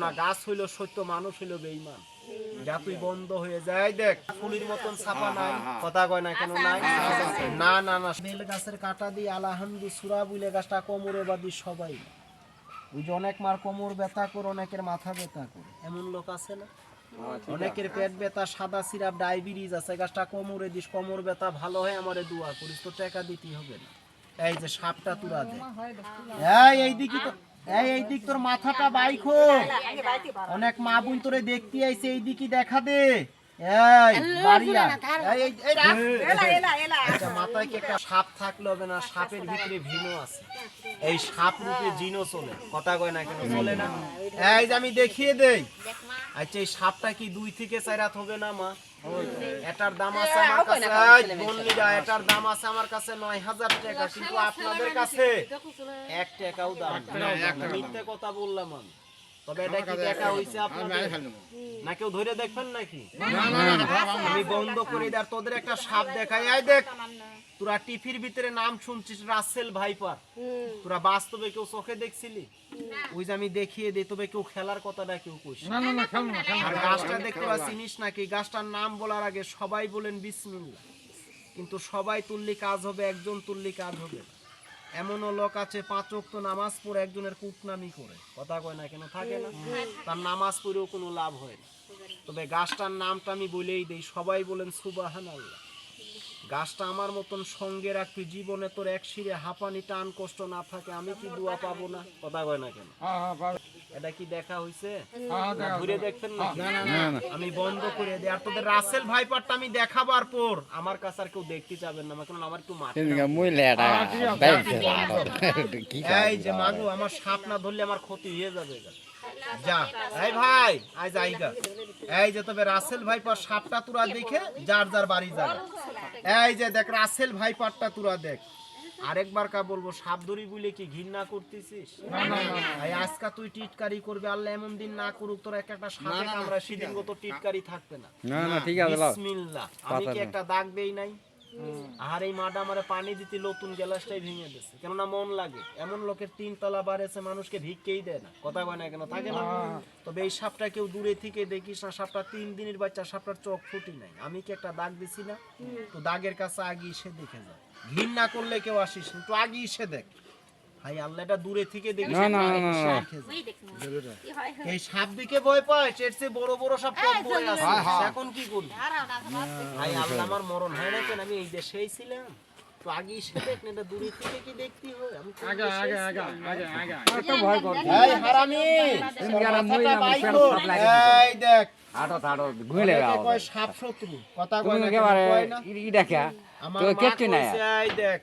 কেননা গাছ হইল সত্য মানুষ হইল বেইমান যা তুই বন্ধ হয়ে যায় দেখ ফুলির মতন ছাপা নাই কথা কয় না কেন নাই। না না না। বেল গাছের কাটা দিয়ে আলাহামদু সুরা বুলে গাছটা কোমরে বাদি সবাই। ওই যে অনেক মার কোমর ব্যথা করে অনেকের মাথা ব্যথা করে। এমন লোক আছে না? অনেকের পেট ব্যথা সাদা সিরাপ ডায়াবেটিস আছে। গাছটা কোমরে দিস কোমর ব্যথা ভালো হয় আমারে দোয়া করিস। তো টাকা দিতে হবে না। এই যে সাপটা তুরা দে। এই এই দিকে তো এই এই দিক তোর মাথাটা বাইখো অনেক মা বোন তোরে দেখতে আইছে এই দেখা দে। এই বাড়িয়া এই এই এই রাখ। আচ্ছা, মাথায় কি একটা সাপ থাকলে হবে না? সাপের ভিতরে ভিনো আছে। এই সাপ রূপে জিনো চলে। কথা কয় না কেন? চলে না। এই যে আমি দেখিয়ে দেই। আচ্ছা এই সাপটা কি দুই থেকে চার হাত হবে না মা? এটার দাম আছে আমার কাছে। বন্নিরা, এটার দাম আছে আমার কাছে নয় হাজার টাকা। কিন্তু আপনাদের কাছে এক টাকাও দাম। মিথ্যে কথা বললাম আমি। তবে এটা কি টাকা হইছে আপনাদের? না কেউ ধরে দেখবেন নাকি? আমি বন্ধ করে দেয় তোদের একটা সাপ দেখাই। আয় দেখ। তোরা টিভির ভিতরে নাম শুনছিস রাসেল ভাইপার। তোরা বাস্তবে কেউ চোখে দেখছিলি? ওই যে আমি দেখিয়ে দিই তবে কেউ খেলার কথাটা কেউ কইস না। আর গাছটা দেখতে পাচ্ছিস চিনিস নাকি? গাছটার নাম বলার আগে সবাই বলেন বিসমিল্লাহ। কিন্তু সবাই তুললি কাজ হবে একজন তুললি কাজ হবে না। এমনও লোক আছে পাঁচ ওয়াক্ত নামাজ পড়ে একজনের কুটনামি করে। কথা কয় না কেন? থাকে না। তার নামাজ পড়েও কোনো লাভ হয় না। তবে গাছটার নামটা আমি বলেই দেই সবাই বলেন সুবাহান আল্লাহ গাছটা আমার মতন সঙ্গে রাখবি জীবনে তোর এক শিরে হাঁপানি টান কষ্ট না থাকে আমি কি দোয়া পাবো না? কথা কয় না কেন? এটা কি দেখা হইছে? ঘুরে দেখছেন না? আমি বন্ধ করে দিই। আর তোদের রাসেল ভাইপারটা আমি দেখাবার পর। আমার কাছে আর কেউ দেখতে যাবেন না কারণ আমার একটু lera. এই যে মাগু আমার সাপ না ধরলে আমার ক্ষতি হয়ে যাবে। যা এই ভাই আজ আইগা এই যে তবে রাসেল ভাইপার সাপটা তুরা দেখে যার যার বাড়ি যাবে। এই যে দেখ রাসেল ভাইপারটা তুরা দেখ। আরেকবার কা বলব সাপ ধরি বলে কি ঘৃণা করতেছিস? ভাই আজকা তুই টিটকারি করবি আল্লাহ এমন দিন না করুক তোর একটা একটা সাপে কামড়া সেদিন তো টিটকারি থাকবে না। না না ঠিক আছে বিসমিল্লাহ। আমি কি একটা দাগ দেই নাই? আর এই মাটা আমার পানি দিতে নতুন গ্যালাসটাই ভেঙে দিছে। কেননা মন লাগে। এমন লোকের তিন তলা বাড়েছে মানুষকে ভিক্ষেই দেয় না। কথা কয় না কেন? থাকে না? তবে এই সাপটা কেউ দূরে থেকে দেখিস না সাপটা তিন দিনের বাচ্চা সাপটার চোখ ফুটি নাই। আমি কি একটা দাগ দিছি না? তো দাগের কাছে আগে এসে দেখে যা। না করলে কেউ আসিস না তো আগে এসে দেখ। ভাই আল্লাহ এটা দূরে থেকে দেখিস না, না, না, না, এসে না। দেখে যা। এই সাপ দিকে ভয় পায় এর চেয়ে বড় বড় সাপ কম ভয় আছে। এখন কি করবি? ভাই আল্লাহ আমার মরণ হয় না কেন? আমি এই দেশেই ছিলাম। তো আগে এসে এটা দূরে থেকে কি দেখতে হয়? আমি কোন দেশে ছিলাম? তো ভয় কর। এই হারামি। গেলাম, মই না, মই বাইর ফের কর। সাপ লাগিয়ে এই দেখ। আটো তাটো ঘুরে অনেকে কয় সাপ শত্রু। কথা কয় না কয় না। ই দেখা। তো কেটে নাই। এই দেখ।